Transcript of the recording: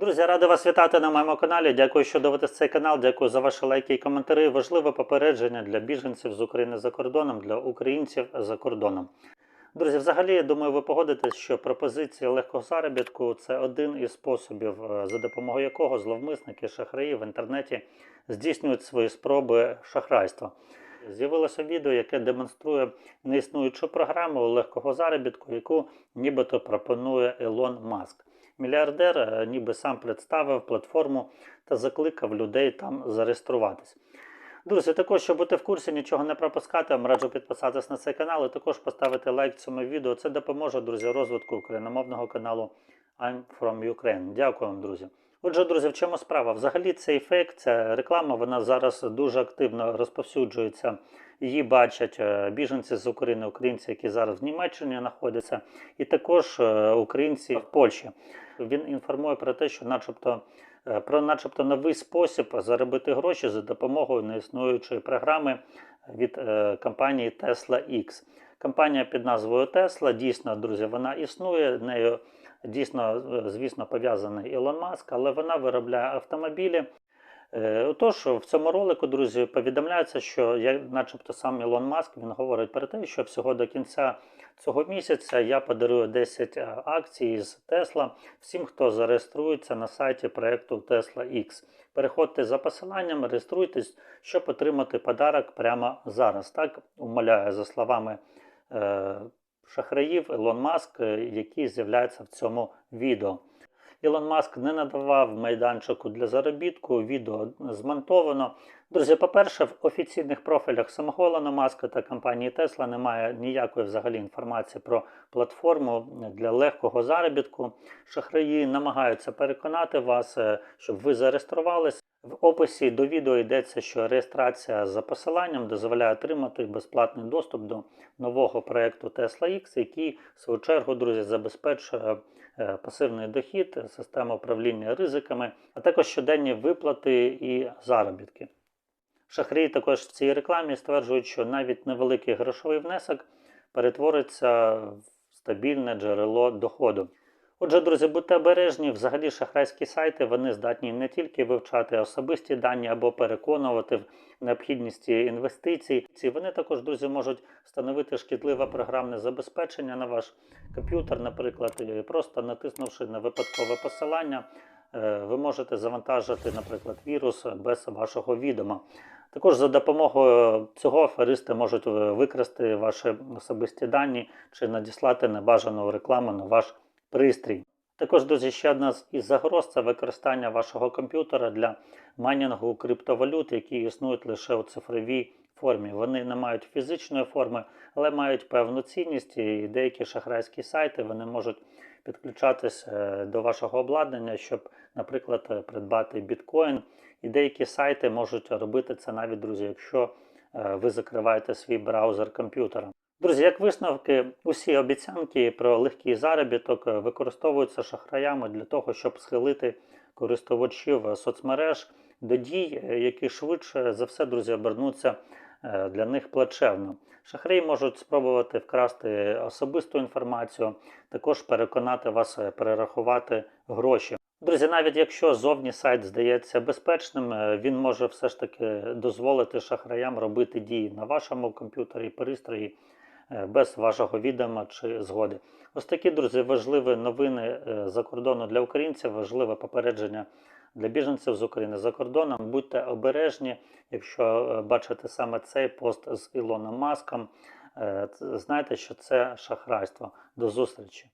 Друзі, радий вас вітати на моєму каналі. Дякую, що дивитесь цей канал. Дякую за ваші лайки і коментарі. Важливе попередження для біженців з України за кордоном, для українців за кордоном. Друзі, взагалі, я думаю, ви погодитесь, що пропозиція легкого заробітку це один із способів, е, за допомогою якого зловмисники, шахраї в інтернеті здійснюють свої спроби шахрайства. З'явилося відео, яке демонструє неіснуючу програму легкого заробітку, яку нібито пропонує Ілон Маск. Мільярдер е, ніби сам представив платформу та закликав людей там зареєструватись. Друзі, також, щоб бути в курсі, нічого не пропускати, вам раджу підписатись на цей канал і також поставити лайк цьому відео. Це допоможе, друзі, розвитку україномовного каналу I'm from Ukraine. Дякую вам, друзі. Отже, друзі, в чому справа? Взагалі цей фейк, ця реклама, вона зараз дуже активно розповсюджується. Її бачать е, біженці з України, українці, які зараз в Німеччині знаходяться, і також е, українці в Польщі. Він інформує про те, що, начебто, е, про начебто новий спосіб заробити гроші за допомогою неіснуючої програми від компанії Tesla X. Компанія під назвою Tesla, дійсно, друзі, вона існує. Нею дійсно, звісно, пов'язаний Ілон Маск, але вона виробляє автомобілі. Е, Отож, в цьому ролику, друзі, повідомляється, що я, начебто, сам Ілон Маск він говорить про те, що всього до кінця цього місяця я подарую 10 е, акцій з Tesla всім, хто зареєструється на сайті проекту Tesla X. Переходьте за посиланням, реєструйтесь, щоб отримати подарок прямо зараз. Так умоляє за словами шахраїв Ілон Маск, е, який з'являється в цьому відео. Ілон Маск не надавав майданчику для заробітку, відео змонтовано. Друзі, по-перше, в офіційних профілях самого Ілона Маска та компанії Tesla немає ніякої взагалі інформації про платформу для легкого заробітку. Шахраї намагаються переконати вас, е, щоб ви зареєструвалися. В описі до відео йдеться, що реєстрація за посиланням дозволяє отримати безплатний доступ до нового проєкту Tesla X, який, в свою чергу, друзі, забезпечує е, пасивний дохід, систему управління ризиками, а також щоденні виплати і заробітки. Шахраї також в цій рекламі стверджують, що навіть невеликий грошовий внесок перетвориться в стабільне джерело доходу. Отже, друзі, будьте обережні, взагалі шахрайські сайти вони здатні не тільки вивчати особисті дані або переконувати в необхідності інвестицій. Ці Вони також, друзі, можуть встановити шкідливе програмне забезпечення на ваш комп'ютер, наприклад, просто натиснувши на випадкове посилання, е, ви можете завантажити, наприклад, вірус без вашого відома. Також за допомогою цього аферисти можуть е, викрасти ваші особисті дані чи надіслати небажану рекламу на ваш пристрій. Також, друзі, ще одна із загроз це використання вашого комп'ютера для майнінгу криптовалют, які існують лише у цифровій формі. Вони не мають фізичної форми, але мають певну цінність, і деякі шахрайські сайти вони можуть підключатись е, до вашого обладнання, щоб, наприклад, е, придбати біткоін. І деякі сайти можуть робити це навіть, друзі, якщо е, ви закриваєте свій браузер комп'ютера. Друзі, як висновки, усі обіцянки про легкий заробіток е, використовуються шахраями для того, щоб схилити користувачів е, соцмереж до дій, е, які швидше за все, друзі, обернуться для них плачевно. Шахраї можуть спробувати вкрасти особисту інформацію, також переконати вас перерахувати гроші. Друзі, навіть якщо зовні сайт здається безпечним, він може все ж таки дозволити шахраям робити дії на вашому комп'ютері пристрої без вашого відома чи згоди. Ось такі, друзі, важливі новини е, за кордону для українців, важливе попередження для біженців з України за кордоном. Будьте обережні, якщо е, бачите саме цей пост з Ілоном Маском, е, знайте, що це шахрайство. До зустрічі!